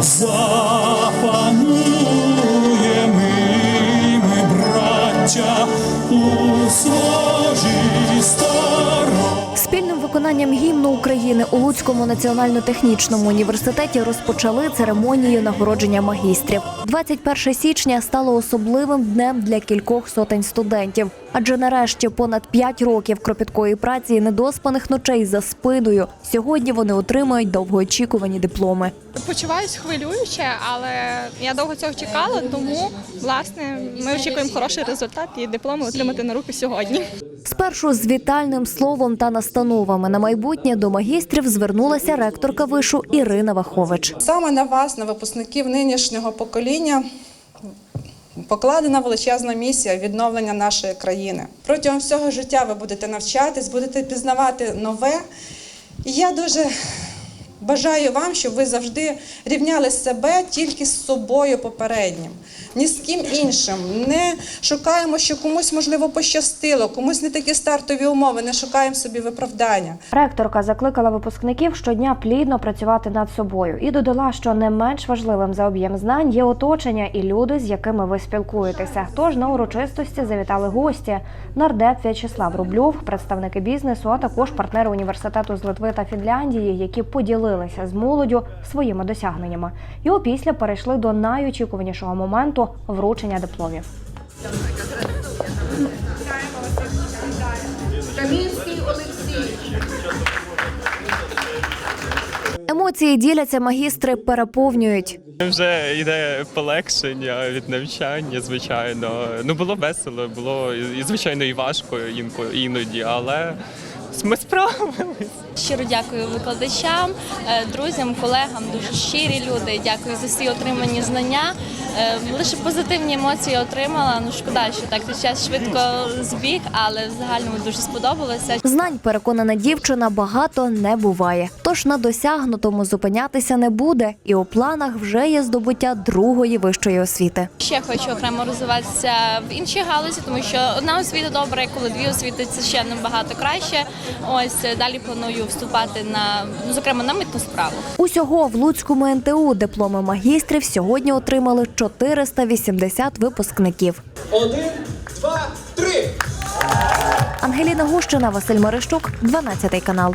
запанує ми, браття. Спільним виконанням гімну України у Луцькому національно-технічному університеті розпочали церемонію нагородження магістрів. 21 січня стало особливим днем для кількох сотень студентів. Адже нарешті понад 5 років кропіткої праці і недоспаних ночей за спиною. Сьогодні вони отримають довгоочікувані дипломи. Почуваюсь хвилююче, але я довго цього чекала, тому власне ми очікуємо хороший результат і дипломи отримати на руки сьогодні. Спершу з вітальним словом та настановами на майбутнє до магістрів звернулася ректорка вишу Ірина Вахович. Саме на вас, на випускників нинішнього покоління, покладена величезна місія відновлення нашої країни. Протягом всього життя ви будете навчатись, будете пізнавати нове. І я дуже бажаю вам, щоб ви завжди рівняли себе тільки з собою попереднім, ні з ким іншим. Не шукаємо, що комусь можливо пощастило, комусь не такі стартові умови, не шукаємо собі виправдання. Ректорка закликала випускників щодня плідно працювати над собою і додала, що не менш важливим за об'єм знань є оточення і люди, з якими ви спілкуєтеся. Тож на урочистості завітали гості: нардеп В'ячеслав Рубльов, представники бізнесу, а також партнери університету з Литви та Фінляндії, які поділилися з молоддю своїми досягненнями. І опісля перейшли до найочікуванішого моменту вручення дипломів. Камінський Олексій. Емоції діляться магістри, переповнюють. Вже йде полегшення від навчання, звичайно. Ну було весело, було і звичайно і важко інко- іноді, але ми справились. Щиро дякую викладачам, е, друзям, колегам, дуже щирі люди. Дякую за всі отримані знання. Е, Лише позитивні емоції отримала. Ну шкода, що так час швидко збіг, але в загальному дуже сподобалося. Знань, переконана дівчина, багато не буває. Тож на досягнутому зупинятися не буде, і у планах вже є здобуття другої вищої освіти. Ще хочу окремо розвиватися в іншій галузі, тому що одна освіта добра, коли дві освіти це ще набагато краще. Ось е, далі планую вступати на ну, зокрема на митну справу. Усього в Луцькому НТУ дипломи магістрів сьогодні отримали 480 випускників. Один, два, три. Ангеліна Гущина, Василь Морещук, 12 канал.